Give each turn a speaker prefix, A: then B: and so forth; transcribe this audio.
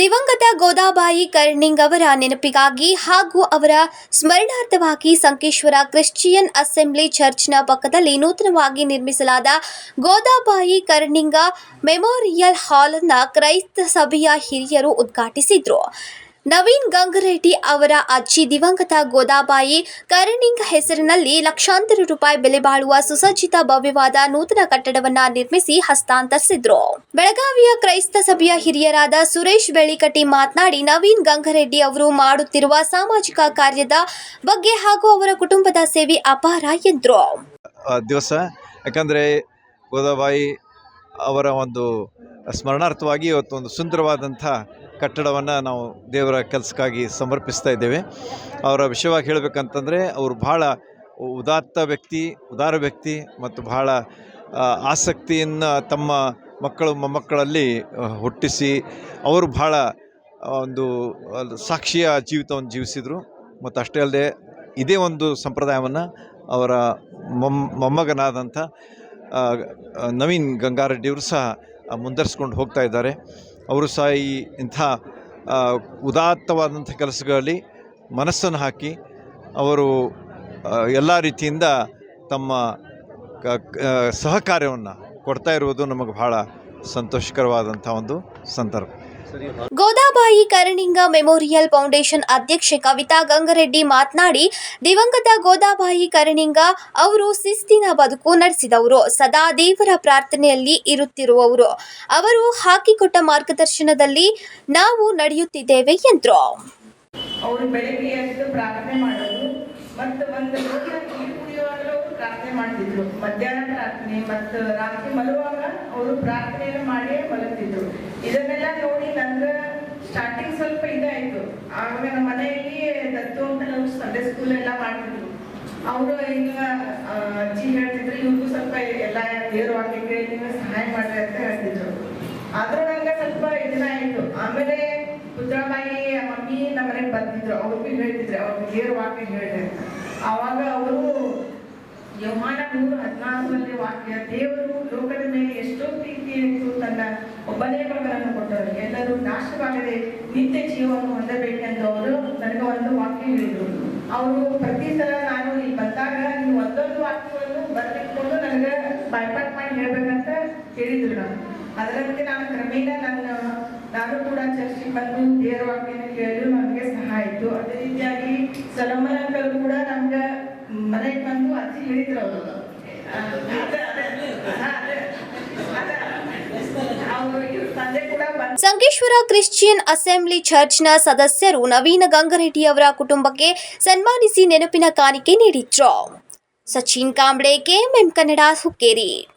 A: ದಿವಂಗತ ಗೋದಾಬಾಯಿ ಕರ್ಣಿಂಗ್ ಅವರ ನೆನಪಿಗಾಗಿ ಹಾಗೂ ಅವರ ಸ್ಮರಣಾರ್ಥವಾಗಿ ಸಂಕೇಶ್ವರ ಕ್ರಿಶ್ಚಿಯನ್ ಅಸೆಂಬ್ಲಿ ಚರ್ಚ್ನ ಪಕ್ಕದಲ್ಲಿ ನೂತನವಾಗಿ ನಿರ್ಮಿಸಲಾದ ಗೋದಾಬಾಯಿ ಕರ್ಣಿಂಗ ಮೆಮೋರಿಯಲ್ ಹಾಲ್ ಅನ್ನ ಕ್ರೈಸ್ತ ಸಭೆಯ ಹಿರಿಯರು ಉದ್ಘಾಟಿಸಿದ್ರು. ನವೀನ್ ಗಂಗರೆಡ್ಡಿ ಅವರ ಅಜ್ಜಿ ದಿವಂಗತ ಗೋದಾಬಾಯಿ ಕರಣಿಂಗ್ ಹೆಸರಿನಲ್ಲಿ ಲಕ್ಷಾಂತರ ರೂಪಾಯಿ ಬೆಲೆ ಬಾಳುವ ಸುಸಜ್ಜಿತ ಭವ್ಯವಾದ ನೂತನ ಕಟ್ಟಡವನ್ನ ನಿರ್ಮಿಸಿ ಹಸ್ತಾಂತರಿಸಿದ್ರು. ಬೆಳಗಾವಿಯ ಕ್ರೈಸ್ತ ಸಭೆಯ ಹಿರಿಯರಾದ ಸುರೇಶ್ ಬೆಳಿಕಟ್ಟಿ ಮಾತನಾಡಿ, ನವೀನ್ ಗಂಗರೆಡ್ಡಿ ಅವರು ಮಾಡುತ್ತಿರುವ ಸಾಮಾಜಿಕ ಕಾರ್ಯದ ಬಗ್ಗೆ ಹಾಗೂ ಅವರ ಕುಟುಂಬದ ಸೇವೆ ಅಪಾರ ಎಂದರು.
B: ದಿವಸ, ಯಾಕಂದರೆ ಗೋದಾಬಾಯಿ ಅವರ ಒಂದು ಸ್ಮರಣಾರ್ಥವಾಗಿ ಇವತ್ತು ಒಂದು ಸುಂದರವಾದಂಥ ಕಟ್ಟಡವನ್ನು ನಾವು ದೇವರ ಕೆಲಸಕ್ಕಾಗಿ ಸಮರ್ಪಿಸ್ತಾ ಇದ್ದೇವೆ. ಅವರ ವಿಷಯವಾಗಿ ಹೇಳಬೇಕಂತಂದರೆ ಅವರು ಭಾಳ ಉದಾತ್ತ ವ್ಯಕ್ತಿ ಉದಾರ ವ್ಯಕ್ತಿ ಮತ್ತು ಆ, ಆಸಕ್ತಿಯನ್ನು ತಮ್ಮ ಮಕ್ಕಳು ಮೊಮ್ಮಕ್ಕಳಲ್ಲಿ ಹುಟ್ಟಿಸಿ ಅವರು ಭಾಳ ಒಂದು ಸಾಕ್ಷಿಯ ಜೀವಿತವನ್ನು ಜೀವಿಸಿದರು. ಮತ್ತು ಅಷ್ಟೇ ಅಲ್ಲದೆ ಇದೇ ಒಂದು ಸಂಪ್ರದಾಯವನ್ನು ಅವರ ಮೊಮ್ಮ ಮೊಮ್ಮಗನಾದಂಥ ನವೀನ್ ಗಂಗಾರೆಡ್ಡಿಯವರು ಸಹ ಮುಂದರ್ಸ್ಕೊಂಡು ಹೋಗ್ತಾ ಇದ್ದಾರೆ. ಅವರು ಸಹ ಈ ಇಂಥ ಉದಾತ್ತವಾದಂಥ ಕೆಲಸಗಳಲ್ಲಿ ಮನಸ್ಸನ್ನು ಹಾಕಿ ಅವರು ಎಲ್ಲ ರೀತಿಯಿಂದ ತಮ್ಮ ಸಹಕಾರ್ಯವನ್ನು ಕೊಡ್ತಾ ಇರುವುದು ನಮಗೆ ಭಾಳ ಸಂತೋಷಕರವಾದಂಥ ಒಂದು ಸಂದರ್ಭ.
A: ಗೋದಾಬಾಯಿ ಕರಣಿಂಗ ಮೆಮೋರಿಯಲ್ ಫೌಂಡೇಶನ್ ಅಧ್ಯಕ್ಷೆ ಕವಿತಾ ಗಂಗರೆಡ್ಡಿ ಮಾತನಾಡಿ, ದಿವಂಗತ ಗೋದಾಬಾಯಿ ಕರಣಿಂಗ ಅವರು ಶಿಸ್ತಿನ ಬದುಕು ನಡೆಸಿದವರು. ಸದಾ ದೇವರ ಪ್ರಾರ್ಥನೆಯಲ್ಲಿ ಇರುತ್ತಿರುವವರು. ಅವರು ಹಾಕಿಕೊಟ್ಟ ಮಾರ್ಗದರ್ಶನದಲ್ಲಿ ನಾವು ನಡೆಯುತ್ತಿದ್ದೇವೆ ಎಂದರು.
C: ಮತ್ತು ಒಂದು ನೀರು ಕುಡಿಯುವಾಗಲೂ ಅವರು ಪ್ರಾರ್ಥನೆ ಮಾಡ್ತಿದ್ರು. ಮಧ್ಯಾಹ್ನ ಪ್ರಾರ್ಥನೆ ಮತ್ತು ರಾತ್ರಿ ಮಲಗುವಾಗ ಅವರು ಪ್ರಾರ್ಥನೆಯನ್ನು ಮಾಡಿಯೇ ಮಲಗ್ತಿದ್ರು. ಇದನ್ನೆಲ್ಲ ನೋಡಿ ನನಗೆ ಸ್ಟಾರ್ಟಿಂಗ್ ಸ್ವಲ್ಪ ಇದಾಯಿತು. ಆಮೇಲೆ ನಮ್ಮ ಮನೆಯಲ್ಲಿ ದತ್ತು ಅಂತ ನಾವು ಸಂಡೇ ಸ್ಕೂಲ್ ಎಲ್ಲ ಮಾಡ್ತಿದ್ರು. ಅವರು ಈಗ ಅಜ್ಜಿ ಹೇಳ್ತಿದ್ರು, ಇವ್ರಿಗೂ ಸ್ವಲ್ಪ ಎಲ್ಲ ದೇವ್ರ ವಾಕ್ಯ ಕೇಳಿ ನೀವು ಸಹಾಯ ಮಾಡ್ರಿ ಅಂತ ಹೇಳ್ತಿದ್ರು. ಆದ್ರೂ ನಂಗೆ ಸ್ವಲ್ಪ ಇದನ್ನ ಆಯ್ತು. ಆಮೇಲೆ ಪುತ್ರಬಾಯಿ ಮಮ್ಮಿ ನಮ್ಮ ಮನೆಗೆ ಬಂದಿದ್ರು. ಅವ್ರಿಗೂ ಹೇಳ್ತಿದ್ರು, ಅವ್ರಿಗೆ ದೇವ್ರ ವಾಕ್ಯ ಹೇಳ್ರಿ ಅಂತ. ಆವಾಗ ಅವರು ಯೋಹಾನ ಮೂರು ಹದಿನಾಲ್ಕರಲ್ಲಿ ವಾಕ್ಯ, ದೇವರು ಲೋಕದ ಮೇಲೆ ಎಷ್ಟೋ ಪ್ರೀತಿ ಇಟ್ಟು ತನ್ನ ಒಬ್ಬನೇ ಮಗನನ್ನು ಕೊಟ್ಟರು. ಎಲ್ಲರೂ ನಾಶವಾಗದೆ ನಿತ್ಯ ಜೀವವನ್ನು ಹೊಂದಬೇಕೆಂದು ಅವರು ನನಗೆ ಒಂದು ವಾಕ್ಯ ಹೇಳಿದರು. ಅವರು ಪ್ರತಿ ಸಲ ನಾನು ಇಲ್ಲಿ ಬಂದಾಗ ನೀವು ಒಂದೊಂದು ವಾಕ್ಯವನ್ನು ಬರ್ತಿಟ್ಕೊಂಡು ನನಗೆ ಬಾಯ್ಪಾಟ್ ಮಾಡಿ ಹೇಳ್ಬೇಕಂತ ಹೇಳಿದ್ರು ನಾನು. ಅದರಂತೆ ನಾನು ಕ್ರಮೇಣ ನನ್ನ, ನಾನು ಕೂಡ ಚರ್ಚಿಗೆ ಬಂದು ದೇವರ ವಾಕ್ಯನ ಕೇಳಲು ನನಗೆ ಸಹಾಯ ಆಯಿತು. ಅದೇ ರೀತಿಯಾಗಿ ಸಲಮನ್ ಅಂಕಲ್ ಕೂಡ ನಮ್ಗೆ ಮನೆಗೆ ಬಂದು ಅಜ್ಜಿ ಹೇಳಿದ್ರು ಅವರು.
A: ಸಂಕೇಶ್ವರ ಕ್ರಿಶ್ಚಿಯನ್ ಅಸೆಂಬ್ಲಿ ಚರ್ಚ್ನ ಸದಸ್ಯರು ನವೀನ ಗಂಗರೆಡ್ಡಿ ಅವರ ಕುಟುಂಬಕ್ಕೆ ಸನ್ಮಾನಿಸಿ ನೆನಪಿನ ಕಾಣಿಕೆ ನೀಡಿದ್ರು. ಸಚಿನ್ ಕಾಂಬ್ಳೆ, ಕೆಎಂಎಂ ಕನ್ನಡ, ಹುಕ್ಕೇರಿ.